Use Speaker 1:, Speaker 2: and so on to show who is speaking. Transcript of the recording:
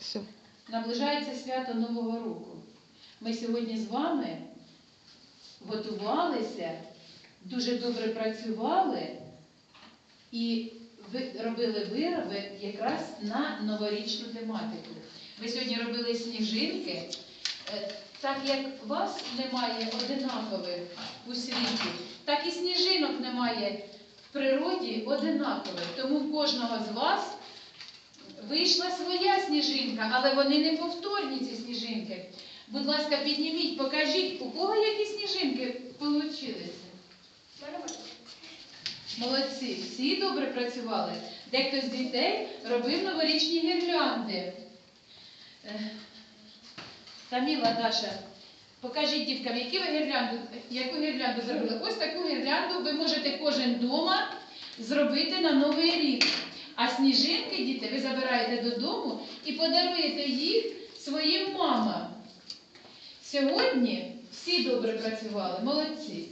Speaker 1: Все.
Speaker 2: Наближається свято Нового року. Ми сьогодні з вами готувалися, дуже добре працювали і робили вироби якраз на новорічну тематику. Ви сьогодні робили сніжинки. Е, Так як вас немає одинакових у світі, так і сніжинок немає в природі одинакових. Тому кожного з вас Вийшла своя сніжинка, але вони не повторні, ці сніжинки. Будь ласка, підніміть, покажіть, у кого які сніжинки получилися. Молодці, всі добре працювали. Дехто з дітей робив новорічні гірлянди. Е, Таміла, Даша, покажіть діткам, які ви гірлянду, яку гірлянду зробили. Ось таку гірлянду ви можете кожен вдома зробити на Новий рік. А сніжинки, діти, ви забираєте додому і подаруєте їх своїм мамам. Сьогодні всі добре працювали, молодці.